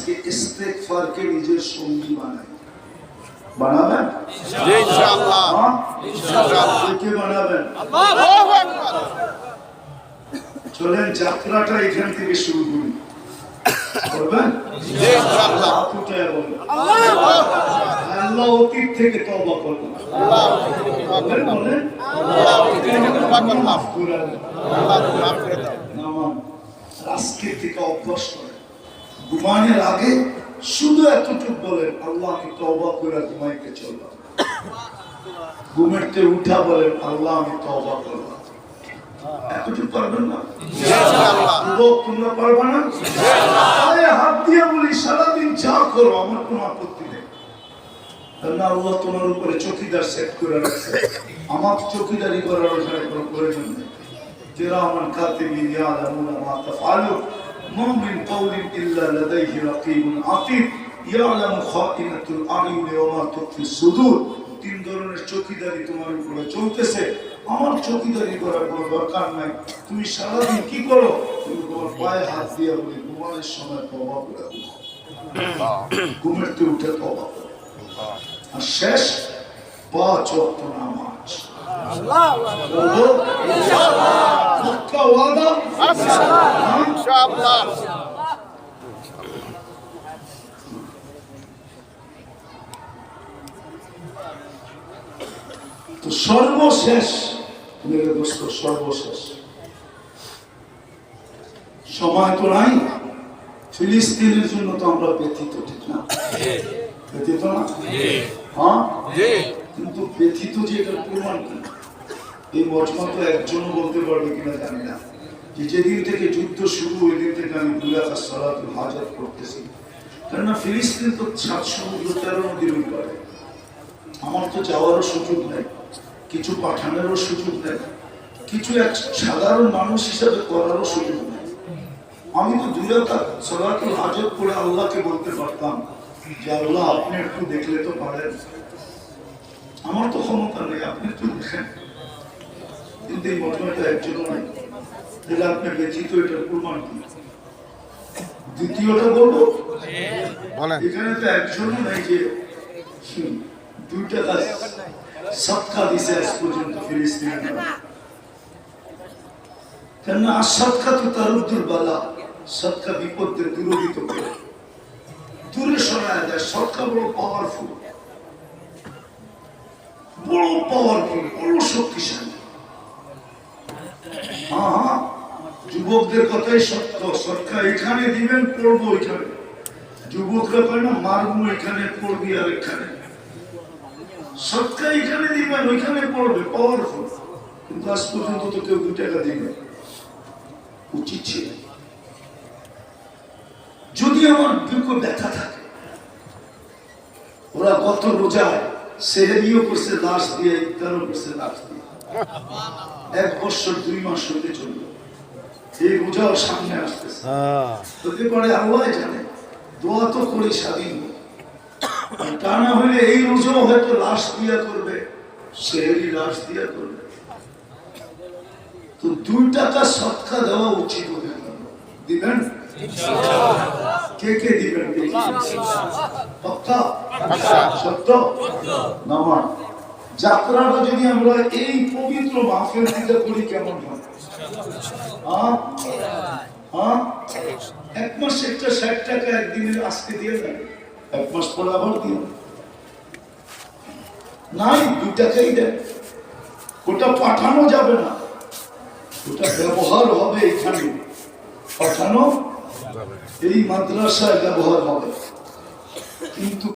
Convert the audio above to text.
আজকে ইস্তেগফারকে নিজের সঙ্গী বানাই বানাবেন ইনশাআল্লাহ। হ্যাঁ? ইনশাআল্লাহ। কে বানাবেন? আল্লাহু আকবার। চলেন যাত্রাটা এখান থেকে শুরু করি। করবেন। আল্লাহ অতীত থেকে তওবা করলাম বলেন, বলেন। মাফ করে দেন। মাফ করে দাও নামান আজকের থেকে অভ্যাস করেন ঘুমানোর আগে শুধু এতটুকু বলেন আল্লাহ আমি তওবা করে ঘুমাইতে চললাম ঘুমেরতে উঠা বলেন আল্লাহ আমি তওবা করলাম এতটুকু পারবেন না? তোমরা পারবে না? হাত দিয়ে বলি সারাদিন যা করো আমার কোনো আপত্তি নেই। আল্লাহ তোমার উপরে চকিদার সেট করে রাখছে। আমার চকিদারি করার ওখানে কোনো প্রয়োজন নেই। তাফআলু মা মিন কাওলিন ইল্লা লাদাইহি রাকিবুন আতীদ ইয়ালামু খাইনাতুল আয়ুন ওয়া মা তুখফি সুদূর তিন ধরনের চকিদারি তোমার উপরে চলতেছে। আমার চকিদারি করার কোনো দরকার নাই। তুমি সারাদিন কি করো? তুমি তোমার পায়ে হাত দিয়ে বলি ঘুমানোর সময় তবা করে ঘুমেরতে উঠে তবা করো আর শেষ পাঁচ ওয়াক্ত নামাজ। বলব? পাক্কা ওয়াদা? ইনশাআল্লাহ তো সর্বশেষ মেরে দোস্ত সর্বশেষ। সময় তো নাই। ফিলিস্তিনের জন্য তো আমরা ব্যথিত ঠিক না? ব্যথিত না? হ্যাঁ? কিন্তু ব্যথিত যে এটার প্রমাণ কি? এই মজমা তো একজনও বলতে পারবে কিনা জানি না। যে যেদিন থেকে যুদ্ধ শুরু ওই দিন থেকে আমি দুরাকা সালাতুল হাজাত করতেছি। কেননা ফিলিস্তিন তো সাত সমুদ্র তেরো নদীর ওই পারে আমার তো যাওয়ারও সুযোগ নেই, কিছু পাঠানোরও সুযোগ নেই, কিছু এক সাধারণ মানুষ হিসাবে করারও সুযোগ নেই। আমি তো দুরাকা সালাতুল হাজত করে আল্লাহকে বলতে পারতাম যে আল্লাহ, আপনি একটু দেখলে তো পারেন। আমার তো ক্ষমতা নেই, আপনি একটু দেখেন। কিন্তু এই ঘটনাটা একজনও নাই তাহলে আপনি ব্যথিত এটার প্রমাণ কি? দ্বিতীয়টা বলব? এখানে তো একজনও নাই যে দুইটা কাজ সৎকা দিছে আজ পর্যন্ত ফিলিস্তিন কেননা আর সৎকা তো তার উদ্দুর বালা সৎকা বিপদের দূরবিত করে। দূরে সরায় দেয় সৎকা বড় পাওয়ারফুল বড় পাওয়ারফুল বড় শক্তিশালী হ্যাঁ হ্যাঁ যুবকদের কথাই সত্য। সরকার এখানে দিবেন, পড়ব এখানে যুবকরা কয় না, মারবো এখানে পড়বি আর এখানে সরকার এখানে দিবেন, ওইখানে পড়বে পাওয়ারফুল কিন্তু আজ পর্যন্ত তো কেউ দু টাকা দিবে উচিত ছিল। যদি আমার বুকে ব্যথা থাকে, ওরা গত রোজায় সেহেরিও করছে, লাশ দিয়ে ইফতারও করছে, লাশ দিয়ে। এক বছর, দুই মাস হতে চলবে এই সামনে আসতেছে। পারে আল্লাহ জানে দোয়া তো করি স্বাধীন। তা না হলে এই রোজাও হয়তো লাশ দিয়া করবে সেহেরি লাশ দিয়া করবে। তো দুই টাকা সৎকা দেওয়া উচিত দিবেন? কে কে দিবেন? সত্য? নামান যাত্রাটা যদি আমরা এই পবিত্র মাহফিল থেকে করি কেমন হয় হ্যাঁ? হ্যাঁ? আবার দিন। নাই ওটা পাঠানো যাবে না। ওটা ব্যবহার হবে এখানে। পাঠানো? এই মাদ্রাসায় ব্যবহার হবে। কিন্তু